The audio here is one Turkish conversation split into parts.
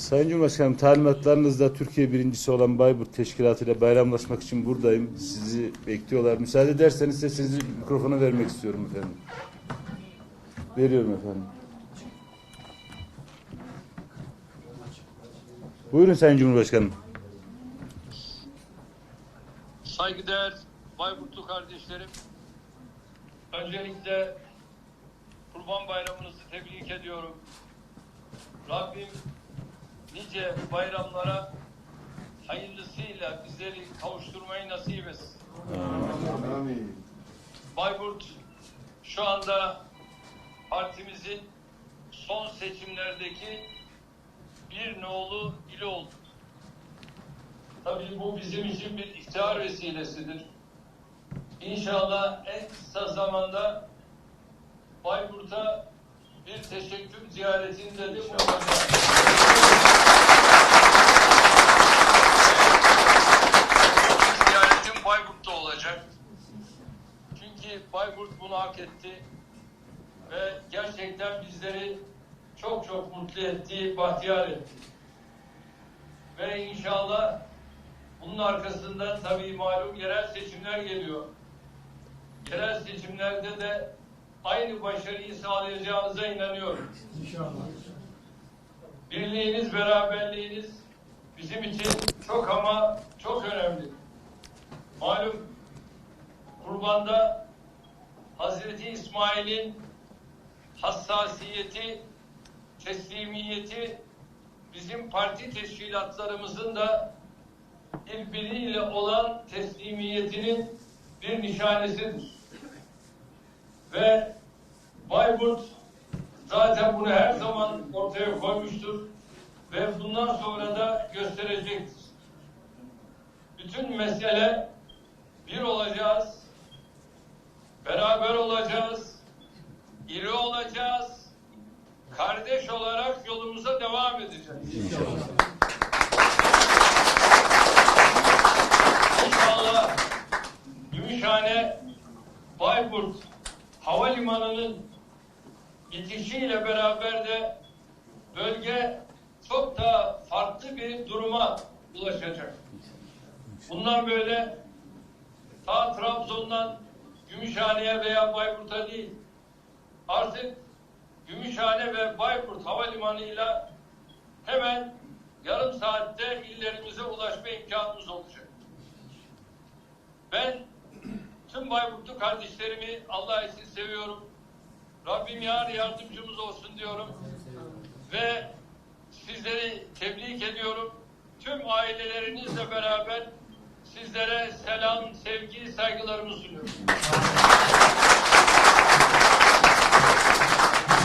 Sayın Cumhurbaşkanım talimatlarınızda Türkiye birincisi olan Bayburt Teşkilatı ile bayramlaşmak için buradayım. Sizi bekliyorlar. Müsaade ederseniz size sizi mikrofonu vermek istiyorum efendim. Veriyorum efendim. Buyurun Sayın Cumhurbaşkanım. Saygıdeğer Bayburtlu kardeşlerim, öncelikle Kurban Bayramınızı tebrik ediyorum. Rabbim nice bayramlara hayırlısıyla bizleri kavuşturmayı nasip etsin. Bayburt şu anda partimizin son seçimlerdeki bir nolu ili oldu. Tabii bu bizim için bir iftihar vesilesidir. İnşallah en kısa zamanda Bayburt'a bir teşekkür ziyaretinde de. Ziyaretim Bayburt'ta olacak. Çünkü Bayburt bunu hak etti ve gerçekten bizleri çok çok mutlu etti, bahtiyar etti. Ve inşallah bunun arkasından tabii malum yerel seçimler geliyor. Yerel seçimlerde de aynı başarıyı sağlayacağınıza inanıyorum. İnşallah. Birliğiniz, beraberliğiniz bizim için çok ama çok önemli. Malum kurbanda Hazreti İsmail'in hassasiyeti, teslimiyeti bizim parti teşkilatlarımızın da birbiriyle olan teslimiyetinin bir nişanesidir. Ve Bayburt zaten bunu her zaman ortaya koymuştur ve bundan sonra da gösterecektir. Bütün mesele bir olacağız, beraber olacağız, iri olacağız, kardeş olarak yolumuza devam edeceğiz. İnşallah Gümüşhane Bayburt Havalimanı'nın bitişiyle beraber de bölge çok daha farklı bir duruma ulaşacak. Bundan böyle ta Trabzon'dan Gümüşhane'ye veya Bayburt'a değil artık Gümüşhane ve Bayburt Havalimanı'yla hemen yarım saatte illerimize ulaşma imkanımız olacak. Ben Bayburtlu kardeşlerimi Allah için seviyorum. Rabbim yar yardımcımız olsun diyorum. Ve sizleri tebrik ediyorum. Tüm ailelerinizle beraber sizlere selam, sevgi, saygılarımı sunuyorum.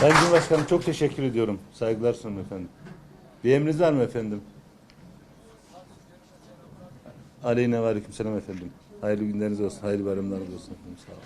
Sayın Cumhurbaşkanım çok teşekkür ediyorum. Saygılar sunuyorum efendim. Bir emriniz var mı efendim? Aleyhine ve aleyküm selam efendim. Hayırlı günleriniz olsun, hayırlı bayramlarınız olsun. Sağ olun.